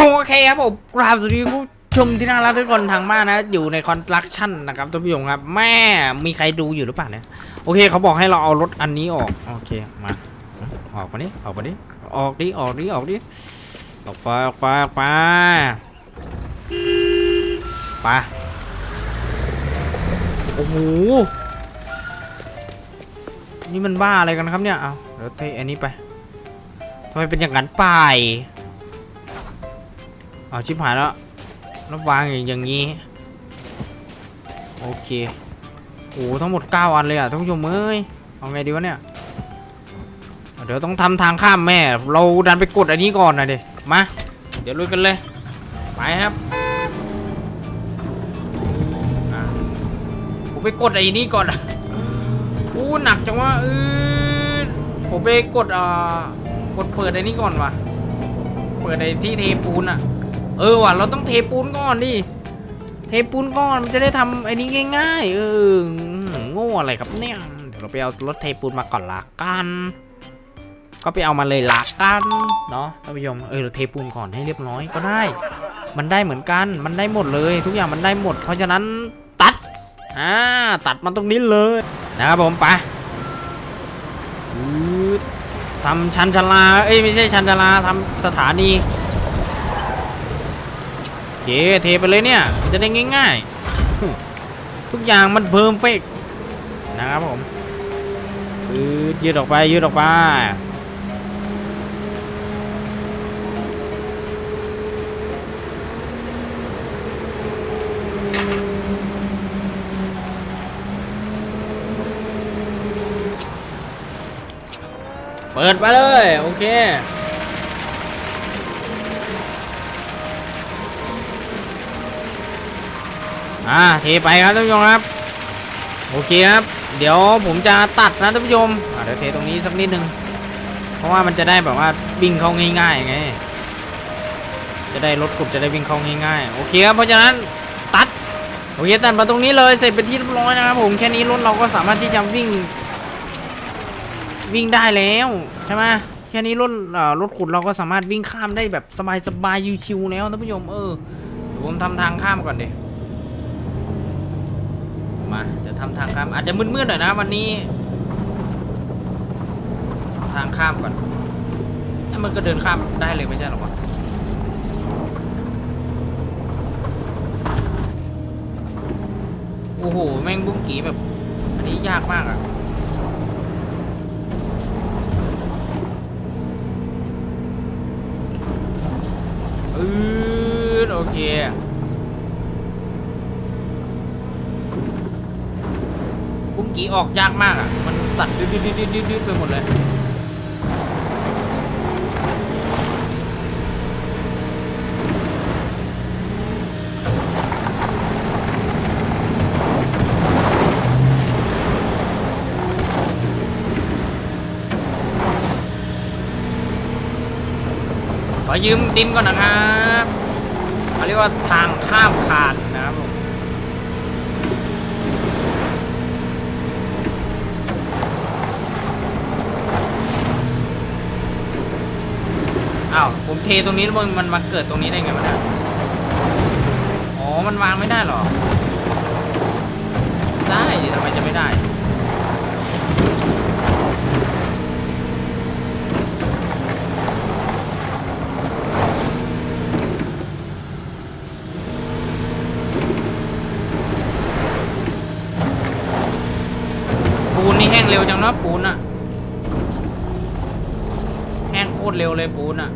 โอเคครับผมกราบสวัสดีผู้ชมที่น่ารักทุกคนทางบ้านนะ อยู่ในคอนสตรักชั่นนะครับท่านผู้ชมครับ แม่มีใครดูอยู่หรือเปล่าเนี่ยโอเคเขาบอกให้เราเอารถอันนี้ออกโอเคมาออกมาดิออกมาดิออกดิออกดิออกดิออกไปออกไปออกไปไปโอ้โหนี่มันบ้าอะไรกันครับเนี่ยเอาเดี๋ยวเทอันนี้ไปทำไมเป็นอย่างนั้นไป เอาชิบหายแล้วแล้ววางอย่างนี้ โอเคโอ้ทั้งหมด 9 อันเลยอะท่านผู้ชมเอ้ย เอาไงดีวะเนี่ย เดี๋ยวต้องทำทางข้ามแม่ เราดันไปกดอันนี้ก่อนนะเด็มา เดี๋ยวลุยกันเลย ไปครับผมไปกดไอ้นี้ก่อนอะอู้หนักจังวะเออผมไปกดอ่ากดเปิดไอ้นี้ก่อนวะเปิดไอ้ที่เทปูนอะ เออว่ะเราต้องเทปูนก่อนดิเทปูนก่อนมันจะได้ทำไอ้นี้ง่ายๆเออโง่อะไรครับเนี่ยเดี๋ยวเราไปเอารถเทปูนมาก่อนละกันก็ไปเอามาเลยละกันเนาะท่านผู้ชมเออเราเทปูนก่อนให้เรียบร้อยก็ได้ มันได้เหมือนกันมันได้หมดเลย ทุกอย่างมันได้หมด เพราะฉะนั้นตัดอ่าตัดมันตรงนี้เลยนะครับผมไปทำชันชลาเอ้ยไม่ใช่ชันชลาทำสถานี เคเทไปเลยเนี่ยจะได้ง่ายๆ ทุกอย่างมันเพิ่มเฟกนะครับผมยืดออกไปยืดออกไปเปิดไปเลย โอเค อ่าเทไปครับท่านผู้ชมครับโอเคครับ เดี๋ยวผมจะตัดนะท่านผู้ชมอ่าเดี๋ยวเทตรงนี้สักนิดนึง เพราะว่ามันจะได้แบบว่าวิ่งเข้าง่ายๆไง จะได้รถกลุ่มจะได้วิ่งเข้าง่ายๆ โอเคครับ เพราะฉะนั้นตัด โอเคตัดมาตรงนี้เลย เสร็จเป็นที่เรียบร้อยนะครับผม แค่นี้รถเราก็สามารถที่จะวิ่ง วิ่งได้แล้วใช่ไหมแค่นี้รถรถขุดเราก็สามารถวิ่งข้ามได้แบบสบายๆชิวๆแล้วท่านผู้ชม เออผมทำทางข้ามก่อนเดี๋ยว มาเดี๋ยวทำทางข้ามอาจจะมืดๆหน่อยนะวันนี้ ทางข้ามก่อนเอ้ยมันก็เดินข้ามได้เลยไม่ใช่หรอวะโอ้โห แม่งบุ้งกีแบบ อันนี้ยากมากอะอืดโอเค บุ้งกีออกยากมากอะ มันสั่นดืดดืดดืดดืดดืดไปหมดเลยขอยืมดินก่อนนะครับเขาเรียกว่าทางข้ามคานนะครับผมอ้าว ผมเท ตรงนี้แล้วมันมันมาเกิดตรงนี้ได้ไงวะเนี่ยอ๋อ มันวางไม่ได้หรอ ได้ทำไมจะไม่ได้ ปูนนี่แห้งเร็วจังนะปูนอะแห้งโคตรเร็วเลยปูนอะ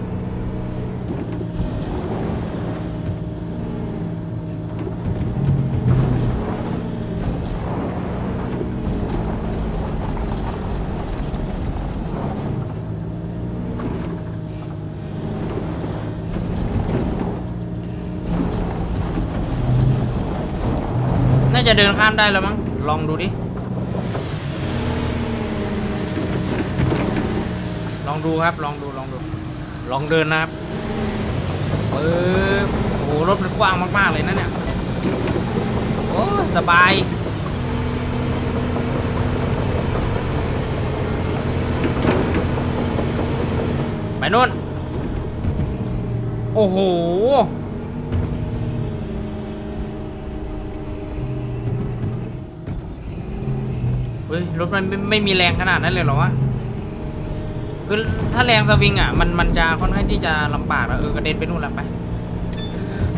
จะเดินข้ามได้แล้วมั้ง ลองดูดิ ลองดูครับ ลองดู ลองดู ลองเดินนะครับปึ๊บโอ้โหรถมันกว้างมาก ๆ เลยนะเนี่ย โอ้สบาย ไปนู่น โอ้โห ฮ้ยรถมันไม่ไม่มีแรงขนาดนั้นเลยเหรอวะคือถ้าแรงสวิงอะมันมันจะค่อนข้างที่จะลำบากนะเออกระเด็นไปนู่นและไป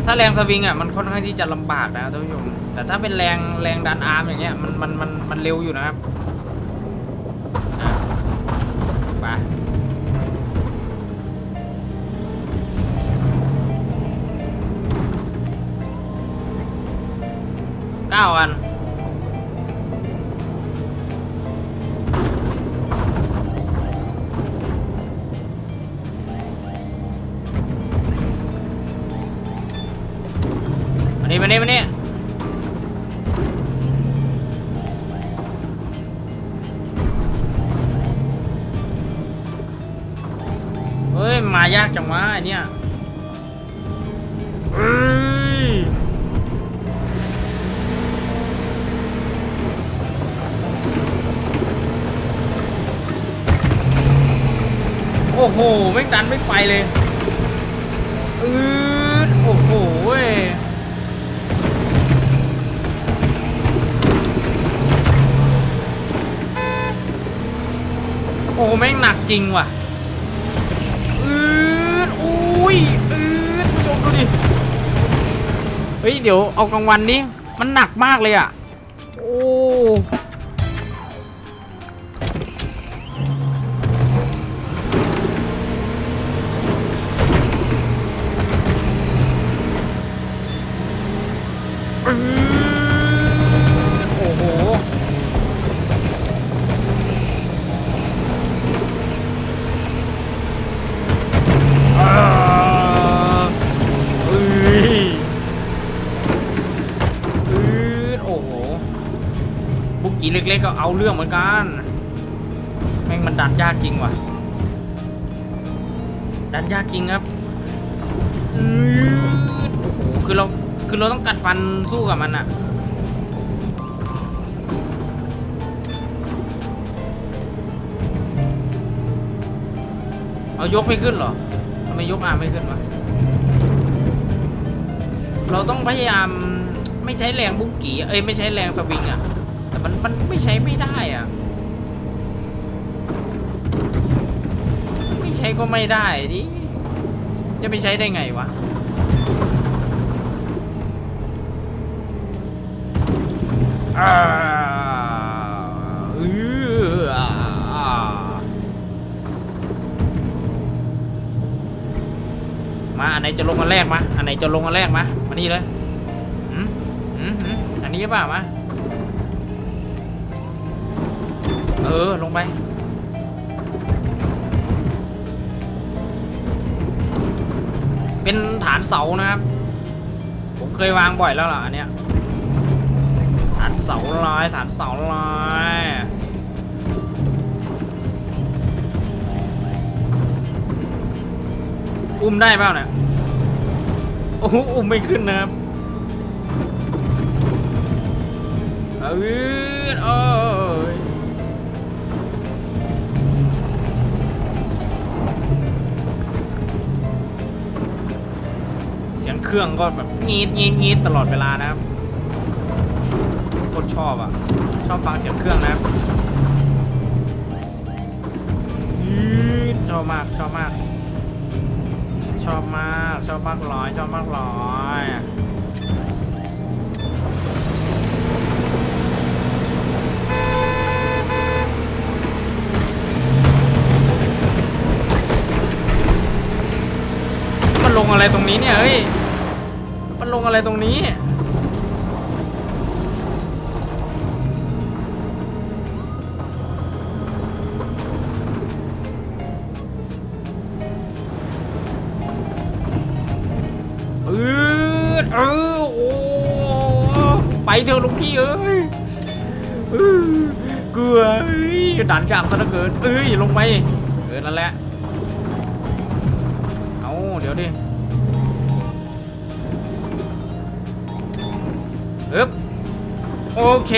ถ้าแรงสวิงอะมันค่อนข้างที่จะลำบากนะท่านผู้ชมแต่ถ้าเป็นแรงแรงดันอาร์มอย่างเงี้ยมันมันมันมันเร็วอยู่นะครับอะไปเก้าอัน มานี่มานี่มานี่เฮ้ย มายากจังวะไอเนี่ยเอ้ยโอ้โห ไม่งดันไม่ไปเลยเออ โอ้โหแม่งหนักจริงว่ะอืดอุ้ยอืดผู้ชมดูดิ เฮ้ย เดี๋ยวเอากลางวันนี้มันหนักมากเลยอะ โอ้ปื๊ เล็กๆก็เอาเรื่องเหมือนกัน แม่งมันดันยากจริงว่ะ ดันยากจริงครับโอ้โหคือเราคือเราต้องกัดฟันสู้กับมันอะเอายกไม่ขึ้นเหรอทำไมยกอาไม่ขึ้นวะ เราต้องพยายามไม่ใช้แรงบุกกี้เอ้ยไม่ใช้แรงสวิงอะ แต่มันมันไม่ใช้ไม่ได้อะไม่ใช้ก็ไม่ได้ดิจะไปใช้ได้ไงวะอ่าเอออ่ามาอันไหนจะลงมาแรกมาอันไหนจะลงมาแรกมามานี่เลยอืมอืมอืมอันนี้ป่ามา เออ ลงไป เป็นฐานเสานะครับ ผมเคยวางบ่อยแล้วล่ะอันเนี้ย ฐานเสาลาย ฐานเสาลายอุ้มได้เปล่าเนี่ย โอ้โหอุ้มไม่ขึ้นนะครับเอ้ยโอ้ยเสีย เครื่องก็แบบงีดงีดงีดตลอดเวลานะครับโคตรชอบอะ ชอบฟังเสียงเครื่องนะครับชอบมากชอบมาก ชอบมากชอบมากร้อยชอบมากร้อยมันลงอะไรตรงนี้เนี่ยเฮ้ย งอะไรตรงนี้เออเออโอ้ไปเถอะลูกพี่เอ้ยเกลัวเอ้ยดันกลางซะเหลือเกินเอ้ยลงไปเออนั่นแหละเอาเดี๋ยวดิ อึ๊บโอเค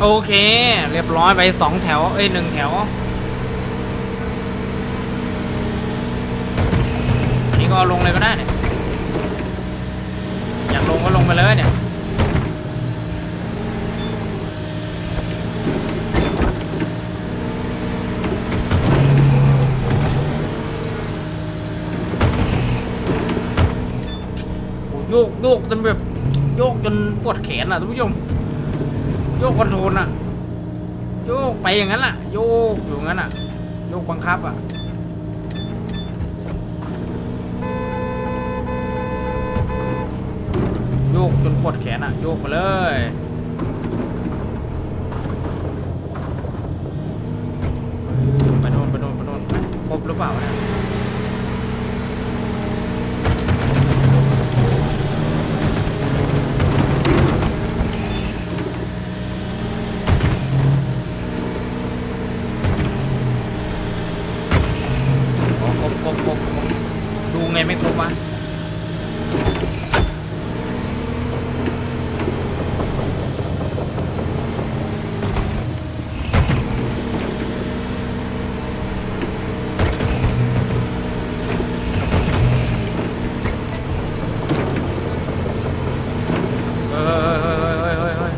โอเค เรียบร้อยไปสองแถว เอ้ยหนึ่งแถว ก็เอาลงเลยก็ได้เนี่ย อยากลงก็ลงไปเลยเนี่ย โยกโยกจนแบบโยกจนปวดแขนอะท่านผู้ชม โยกคอนโทรลอะ โยกไปอย่างนั้นอะ โยกอยู่งั้นอะ โยกบังคับอะ โยกจนปวดแขนอะโยกไปเลยไปโน่นไปโน่นไปโน่นไปครบหรือเปล่าเนี่ย อ๋อครบครบครบครบดูไงไม่ครบวะเฮ้ยเฮ้ยเฮ้ยเฮ้ยเฮ้ยเฮ้ย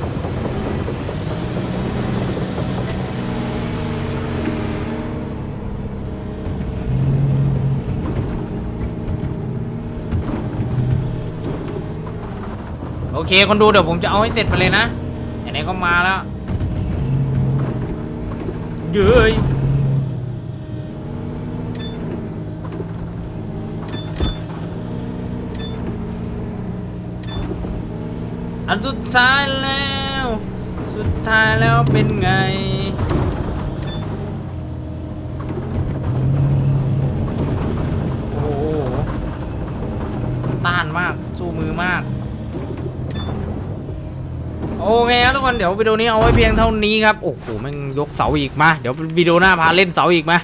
โอ เคคนดูเดี๋ยวผมจะเอาให้เสร็จไปเลยนะไหนๆก็มาแล้วเย้ยอันสุดท้ายแล้ว สุดท้ายแล้วเป็นไง โอ้โหต้านมาก สู้มือมาก โอเคครับทุกคนเดี๋ยววิดีโอนี้เอาไว้เพียงเท่านี้ครับโอ้โหแม่งยกเสาอีกมาเดี๋ยววิดีโอหน้าพาเล่นเสาอีกมา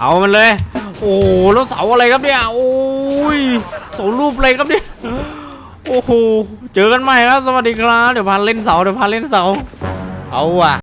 เอามันเลย โอ้โหแล้วเสาอะไรครับเนี่ยโอ้ยเสารูปอะไรครับเนี่ยโอ้โหเจอกันใหม่ครับสวัสดีครับเดี๋ยวพาเล่นเสาเดี๋ยวพาเล่นเสาเอาว่ะ